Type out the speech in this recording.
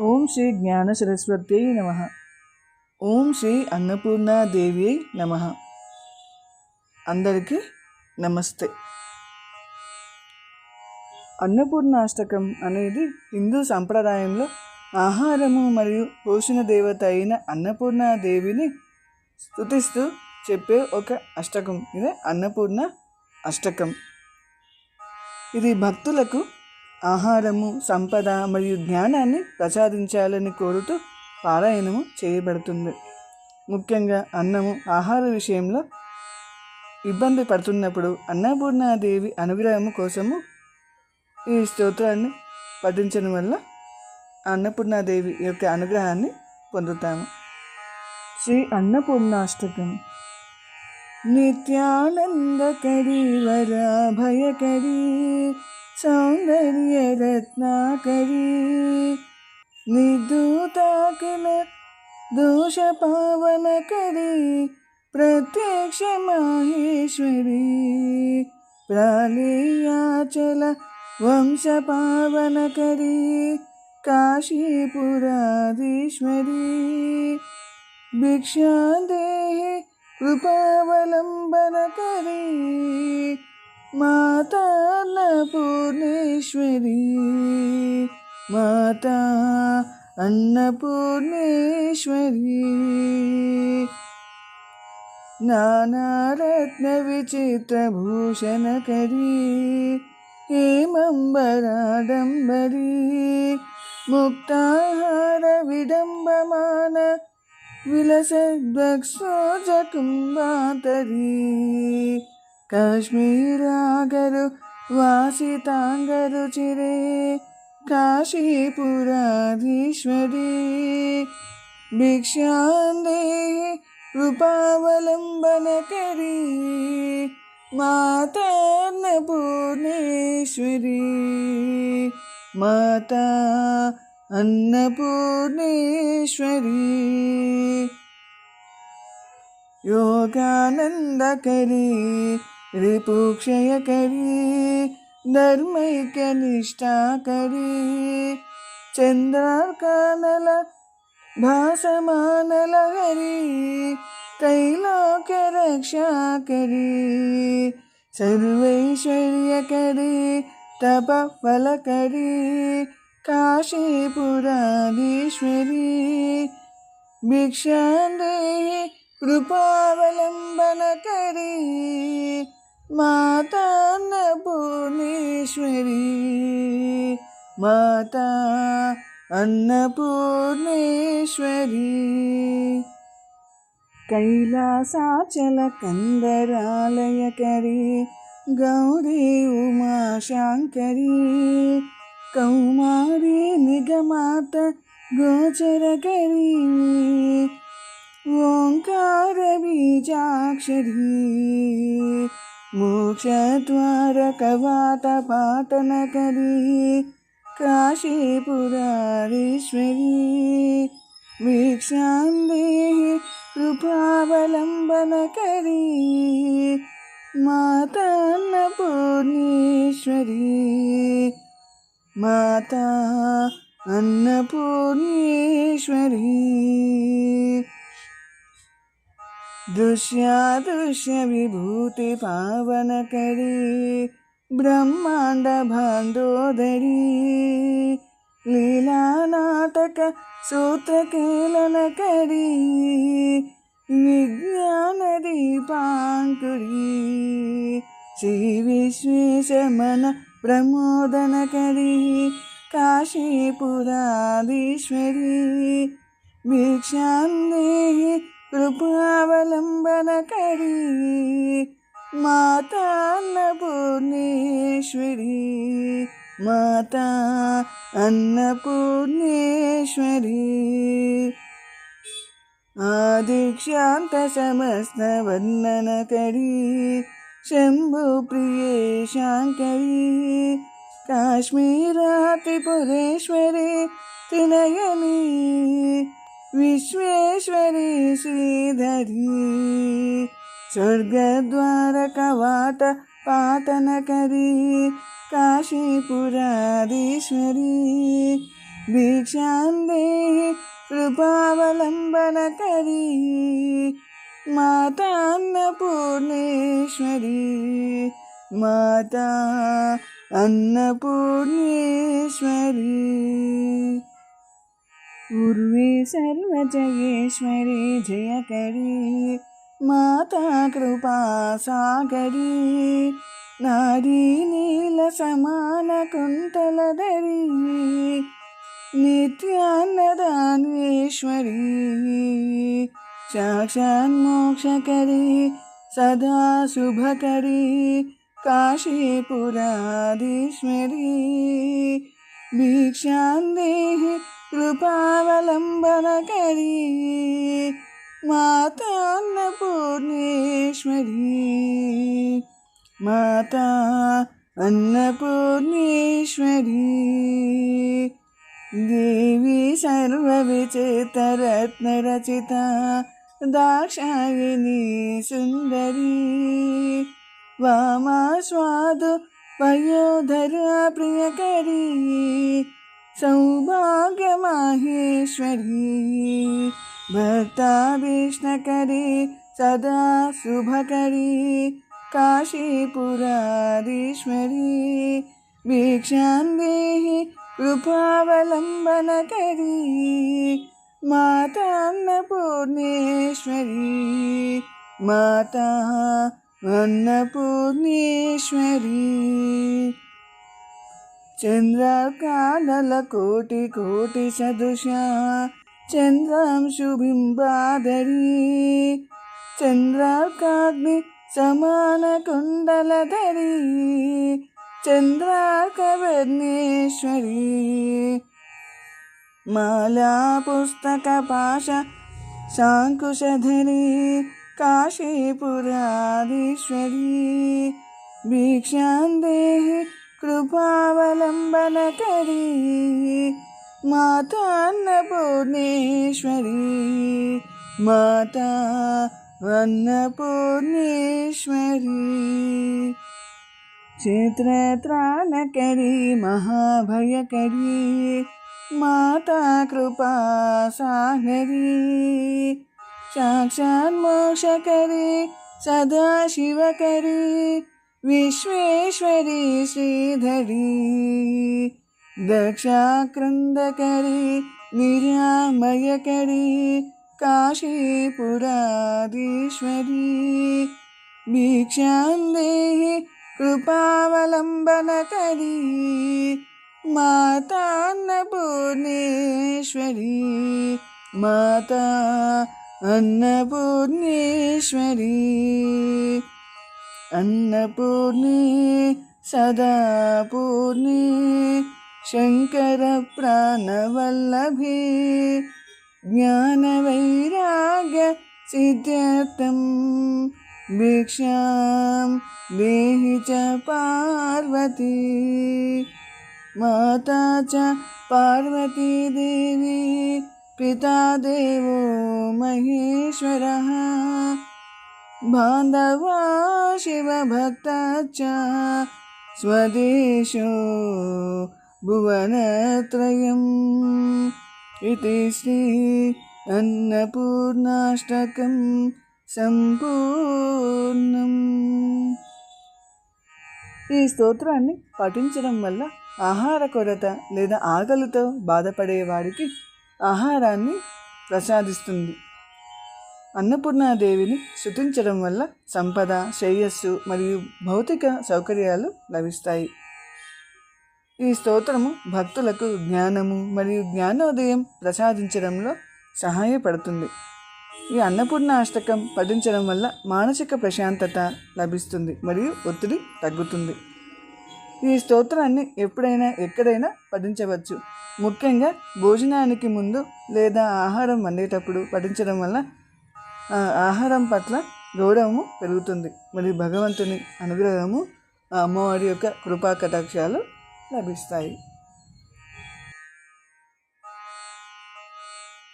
ఓం శ్రీ జ్ఞాన సరస్వత్యై నమ. ఓం శ్రీ అన్నపూర్ణాదేవి నమ. అందరికీ నమస్తే. అన్నపూర్ణాష్టకం అనేది హిందూ సంప్రదాయంలో ఆహారము మరియు పోషణ దేవత అయిన అన్నపూర్ణాదేవిని స్థుతిస్తూ చెప్పే ఒక అష్టకం. ఇదే అన్నపూర్ణ అష్టకం. ఇది భక్తులకు ఆహారము సంపద మరియు జ్ఞానాన్ని ప్రసాదించాలని కోరుతూ పారాయణము చేయబడుతుంది. ముఖ్యంగా అన్నము ఆహార విషయంలో ఇబ్బంది పడుతున్నప్పుడు అన్నపూర్ణాదేవి అనుగ్రహము కోసము ఈ స్తోత్రాన్ని పఠించడం వల్ల అన్నపూర్ణాదేవి యొక్క అనుగ్రహాన్ని పొందుతాము. శ్రీ అన్నపూర్ణాష్టకం. నిత్యానందకరీ వరాభయకరీ सौंदर्य रत्नाकरी निदूताकिल दोष पावन करी। प्रत्यक्ष माहेश्वरी प्रालीयाचल वंश पावन करी। काशीपुराधीश्वरी भिक्षा देहि कृपावलंबन करी। माता अन्नपूर्णेश्वरी। माता अन्नपूर्णेश्वरी। नानारत्नविचित्रभूषणकरी हेमम्बराडम्बरी मुक्ताहारविडम्बमान विलसद्वक्सोजकुम्बातरी కాశ్మీరాగరు వాసితాంగరు చిరే కాశీపురాధీశ్వరీ భిక్షాందే కృపావలంబనకరీ మాతాన్నపూర్ణేశ్వరీ మాతా అన్నపూర్ణేశ్వరీ యోగానందకరీ योगानन्दकरी रिपुक्षयकरी धर्मैक्यनिष्ठाकरी चन्द्रार्कानल भासमानलहरी त्रैलोक्यरक्षाकरी सर्वैश्वर्यकरी तपफलकरी काशीपुराधीश्वरी भिक्षान्देहि माता अन्नपूर्णेश्वरी माता अन्नपूर्णेश्वरी। कैलासाचल कंदरालय करी गौरी उमा शंकरी कौमारी निगमात ओंकार बीचाक्षरी కౌమారీ నిగమాత గోచరకరీ ఓంకారబీజాక్షరీ మోక్షద్వారకవాటపాటనకరీ కాశీపురారీశ్వరీ వీక్షాందేహి కృపావలంబనకరీ दुष्यादृश्य विभूति पावन करी, ब्रह्मांड भांडोदरी। लीला नाटक सूत्र केलन करी, विज्ञान दीपांकुरी। श्री विश्वेश मन प्रमोदन करी, काशीपुराधीश्वरी। भिक्षान्देहि കൃപാവലംബനകരി മാതാന്ന പൂർണേശ്വരി മാതാ അന്നപൂർണേശ്വരി. ആദിക്ഷാന്ത സമസ്ത വന്ദന കരി ശംഭു പ്രിയ ശാങ്കരി. കാശ്മീരാതിപുരേശ്വരി त्रिनयनी విశ్వేశ్వరి శ్రీధరి. స్వర్గద్వార కవాట పాతనకరి. కాశీపురాధీశ్వరి. భిక్షాందే కృపావలంబనకరి. మాతాన్నపూర్ణేశ్వరి. మాతా అన్నపూర్ణేశ్వరి. पूर्वे सर्वजयेश्वरी जयकरी, माता कृपा सागरी। नारी नीलसमानकुन्तलधरी नित्यान्नदान्वेश्वरी साक्षान्मोक्षकरी सदा शुभकरी काशीपुराधीश्वरी भिक्षां देहि കൃപാവലംബനകരീ മാതാന്നപൂർണേശ്വരി മാതാ അന്നപൂർണേശ്വരി ദേവി സർവവിചിത്തരത്നരചിത ദാക്ഷായണി സുന്ദരി. വാമാസ്വാദു വയോധരാ പ്രിയകരീ प्रियकरी सौभाग्यमाहेश्वरी। भक्ताभीष्णकरी सदा शुभकरी। काशीपुराधीश्वरी भिक्षां देहि कृपावलम्बनकरी। माता अन्नपूर्णेश्वरी माता अन्नपूर्णेश्वरी चन्द्राकाललकोटिकोटिसदृशा चन्द्रांशुबिम्बाधरी चन्द्रार्काग्निसमानकुण्डलधरी चन्द्रार्कवर्णेश्वरी मालापुस्तकपाश शाङ्कुशधरी भीक्षा देहि కృపావలంబనకరీ మాతాన్నపూర్ణేశ్వరీ మాతా వన్నపూర్ణేశ్వరీ చిత్రత్రాణకరీ మహాభయకరీ మాతా కృపా సాగరీ సాక్షాన్మోక్షకరీ సదాశివకరీ. विश्वेश्वरी श्रीधरी दक्षाक्रन्दकरी निरामयकरी काशीपुराधीश्वरी भिक्षां देहि कृपावलम्बनकरी माता अन्नपूर्णेश्वरी माता अन्नपूर्णेश्वरी। अन्नपूर्णे सदा पूर्णे शङ्करप्राणवल्लभे, ज्ञानवैराग्य सिद्ध्यर्थं भिक्षां देहि च पार्वती, माता च पार्वती देवी, पिता देवो महेश्वरः। बान्धवा शिवभक्ता च स्वदेशो भुवनत्रयम् इति श्री अन्नपूर्णाष्टकं సంపూర్ణం ఈ స్తోత్రాన్ని పఠించడం వల్ల ఆహార కొరత లేదా ఆకలితో బాధపడే వారికి ఆహారాన్ని ప్రసాదిస్తుంది అన్నపూర్ణాదేవిని శుతించడం వల్ల సంపద శ్రేయస్సు మరియు భౌతిక సౌకర్యాలు లభిస్తాయి. ఈ స్తోత్రము భక్తులకు జ్ఞానము మరియు జ్ఞానోదయం ప్రసాదించడంలో సహాయపడుతుంది. ఈ అన్నపూర్ణ అష్టకం పఠించడం వల్ల మానసిక ప్రశాంతత లభిస్తుంది మరియు ఒత్తిడి తగ్గుతుంది. ఈ స్తోత్రాన్ని ఎప్పుడైనా ఎక్కడైనా పఠించవచ్చు. ముఖ్యంగా భోజనానికి ముందు లేదా ఆహారం వండేటప్పుడు పఠించడం వల్ల ఆహారం పట్ల గౌరవము పెరుగుతుంది. మరియు భగవంతుని అనుగ్రహము అమ్మవారి యొక్క కృపా కటాక్షాలు లభిస్తాయి.